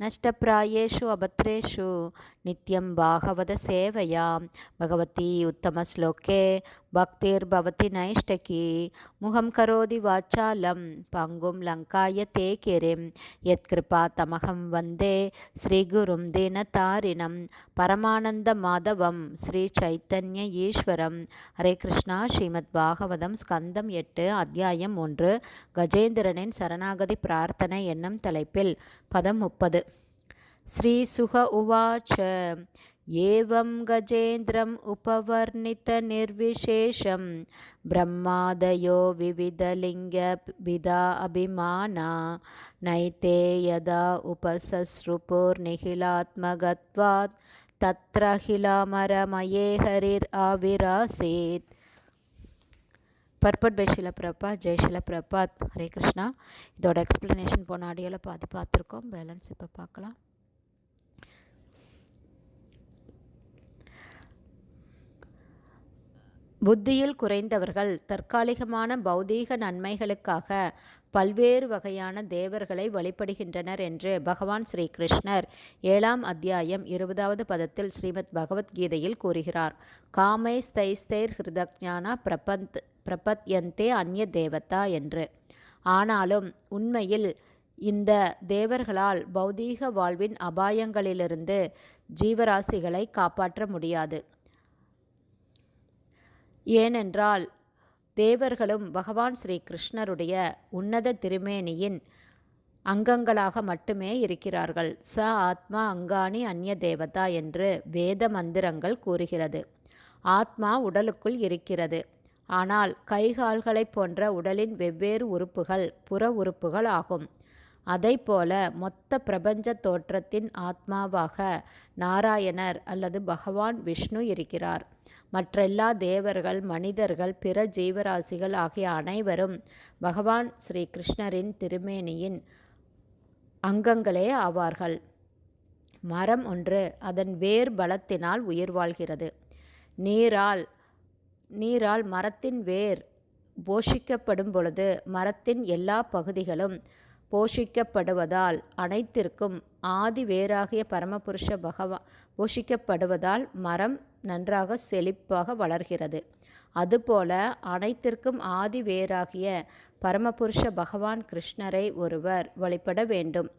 நஷ்டப்பிராயேஷு அபத்ரேஷு நித்யம் பாகவத சேவையாம் பகவதி உத்தம ஸ்லோகே பக்திர் பவதி நைஷ்டகி முகம் கரோதி வாச்சாலம் பங்கும் லங்காய தே எத் கிருபா தமகம் வந்தே ஸ்ரீகுரும் தினதாரிணம் பரமானந்த மாதவம் ஸ்ரீ சைத்தன்ய ஈஸ்வரம் ஹரே கிருஷ்ணா ஸ்ரீமத் பாகவதம் ஸ்கந்தம் எட்டு அத்தியாயம் ஒன்று கஜேந்திரனின் சரணாகதி பிரார்த்தனை என்னும் தலைப்பில் பதம் முப்பது. श्रीसुह उवाच एवं गजेन्द्रम् उपवर्णितनिर्विशेषं ब्रह्मादयो विविधलिङ्गविदा अभिमाना नैते यदा उपससृपुर्निखिलात्मगत्वात् तत्रखिलामरमये हरिराविरासीत् பர்பட் பை ஷிலப்பிரபா ஜெய் ஷிலப்பிரபாத் ஹரே கிருஷ்ணா இதோட எக்ஸ்ப்ளனேஷன் போன ஆடியோவில் பாதி பார்த்துருக்கோம் பேலன்ஸ் இப்போ பார்க்கலாம் புத்தியில் குறைந்தவர்கள் தற்காலிகமான பௌதீக நன்மைகளுக்காக பல்வேறு வகையான தேவர்களை வழிபடுகின்றனர் என்று பகவான் ஸ்ரீ கிருஷ்ணர் ஏழாம் அத்தியாயம் இருபதாவது பதத்தில் ஸ்ரீமத் பகவத்கீதையில் கூறுகிறார். காமை ஸ்தைஸ்தைர் ஹிருதஜானா பிரபந்த் பிரபத்யந்தே அந்நிய தேவதா என்று. ஆனாலும் உண்மையில் இந்த தேவர்களால் பௌதீக வாழ்வின் அபாயங்களிலிருந்து ஜீவராசிகளை காப்பாற்ற முடியாது. ஏனென்றால் தேவர்களும் பகவான் ஸ்ரீ கிருஷ்ணருடைய உன்னத திருமேனியின் அங்கங்களாக மட்டுமே இருக்கிறார்கள். ச ஆத்மா அங்காணி அந்நிய தேவதா என்று வேத மந்திரங்கள் கூறுகிறது. ஆத்மா உடலுக்குள் இருக்கிறது. ஆனால் கைகால்களைப் போன்ற உடலின் வெவ்வேறு உறுப்புகள் புற உறுப்புகள் ஆகும். அதைப்போல மொத்த பிரபஞ்ச தோற்றத்தின் ஆத்மாவாக நாராயணர் அல்லது பகவான் விஷ்ணு இருக்கிறார். மற்றெல்லா தேவர்கள் மனிதர்கள் பிற ஜீவராசிகள் ஆகிய அனைவரும் பகவான் ஸ்ரீ கிருஷ்ணரின் திருமேனியின் அங்கங்களே ஆவார்கள். மரம் ஒன்று அதன் வேர் பலத்தினால் உயிர் வாழ்கிறது. நீரால் நீரால் மரத்தின் வேர் போஷிக்கப்படும் பொழுது மரத்தின் எல்லா பகுதிகளும் போஷிக்கப்படுவதால் அனைத்திற்கும் ஆதி வேறாகிய பரமபுருஷ பகவா போஷிக்கப்படுவதால் மரம் நன்றாக செழிப்பாக வளர்கிறது. அதுபோல அனைத்திற்கும் ஆதி வேறாகிய பரமபுருஷ பகவான் கிருஷ்ணரை ஒருவர் வழிபட வேண்டும்.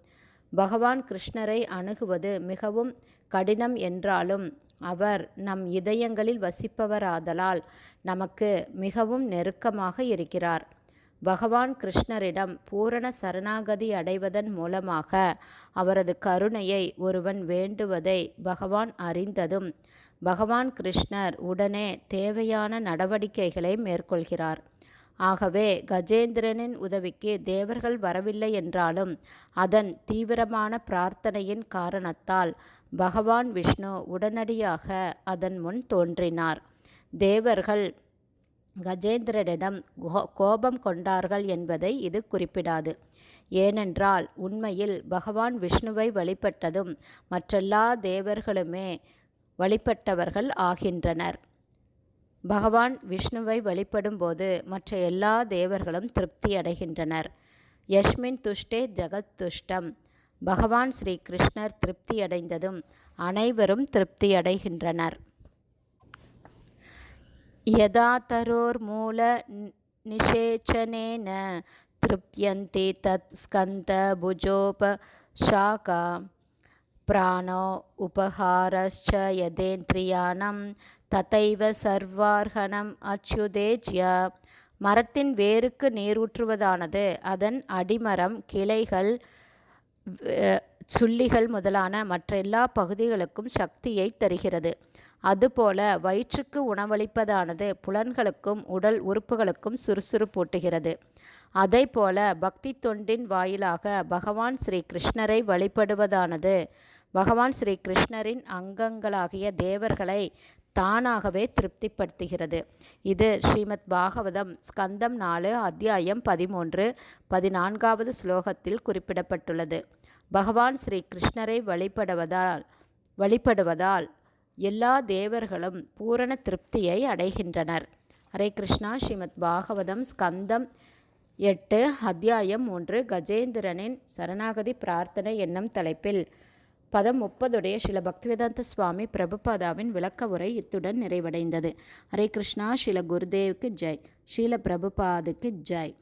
பகவான் கிருஷ்ணரை அணுகுவது மிகவும் கடினம் என்றாலும் அவர் நம் இதயங்களில் வசிப்பவராதலால் நமக்கு மிகவும் நெருக்கமாக இருக்கிறார். பகவான் கிருஷ்ணரிடம் பூரண சரணாகதி அடைவதன் மூலமாக அவரது கருணையை ஒருவன் வேண்டுவதை பகவான் அறிந்ததும் பகவான் கிருஷ்ணர் உடனே தேவையான நடவடிக்கைகளை மேற்கொள்கிறார். ஆகவே கஜேந்திரனின் உதவிக்கு தேவர்கள் வரவில்லை என்றாலும் அதன் தீவிரமான பிரார்த்தனையின் காரணத்தால் பகவான் விஷ்ணு உடனடியாக அதன் முன் தோன்றினார். தேவர்கள் கஜேந்திரனிடம் கோபம் கொண்டார்கள் என்பதை இது குறிப்பிடாது. ஏனென்றால் உண்மையில் பகவான் விஷ்ணுவை வழிபட்டதும் மற்றெல்லா தேவர்களுமே வழிபட்டவர்கள் ஆகின்றனர். பகவான் விஷ்ணுவை வழிபடும்போது மற்ற எல்லா தேவர்களும் திருப்தி அடைகின்றனர். யஷ்மின் துஷ்டே ஜெகத் துஷ்டம். பகவான் ஸ்ரீ கிருஷ்ணர் திருப்தி அடைந்ததும் அனைவரும் திருப்தி அடைகின்றனர். यदा तरोर्मूलनिषेचनेन तृप्यन्ति तत् स्कन्दभुजोपशाखा प्राणो उपहारश्च यदेन्द्रियाणं ததைவ சர்வார்ஹணம் அச்சுதேஜ்ய மரத்தின் வேருக்கு நீரூற்றுவதானது அதன் அடிமரம் கிளைகள் சுள்ளிகள் முதலான மற்ற எல்லா பகுதிகளுக்கும் சக்தியை தருகிறது அதுபோல வயிற்றுக்கு உணவளிப்பதானது புலன்களுக்கும் உடல் உறுப்புகளுக்கும் சுறுசுறுப்பூட்டுகிறது. அதை போல பக்தி தொண்டின் வாயிலாக பகவான் ஸ்ரீ கிருஷ்ணரை வழிபடுவதானது. பகவான் ஸ்ரீ கிருஷ்ணரின் அங்கங்களாகிய தேவர்களை தானாகவே திருப்திப்படுத்துகிறது. இது ஸ்ரீமத் பாகவதம் ஸ்கந்தம் நாலு அத்தியாயம் பதிமூன்று பதினான்காவது ஸ்லோகத்தில் குறிப்பிடப்பட்டுள்ளது. பகவான் ஸ்ரீ கிருஷ்ணரை வழிபடுவதால் வழிபடுவதால் எல்லா தேவர்களும் பூரண திருப்தியை அடைகின்றனர். ஹரே கிருஷ்ணா ஸ்ரீமத் பாகவதம் ஸ்கந்தம் எட்டு அத்தியாயம் ஒன்று கஜேந்திரனின் சரணாகதி பிரார்த்தனை என்னும் தலைப்பில் பதம் முப்பதுடைய சில பக்திவேதாந்த சுவாமி பிரபுபாதாவின் விளக்க உரை இத்துடன் நிறைவடைந்தது. ஹரே கிருஷ்ணா ஸ்ரீல குருதேவுக்கு ஜெய். ஸ்ரீல பிரபுபாதுக்கு ஜெய்.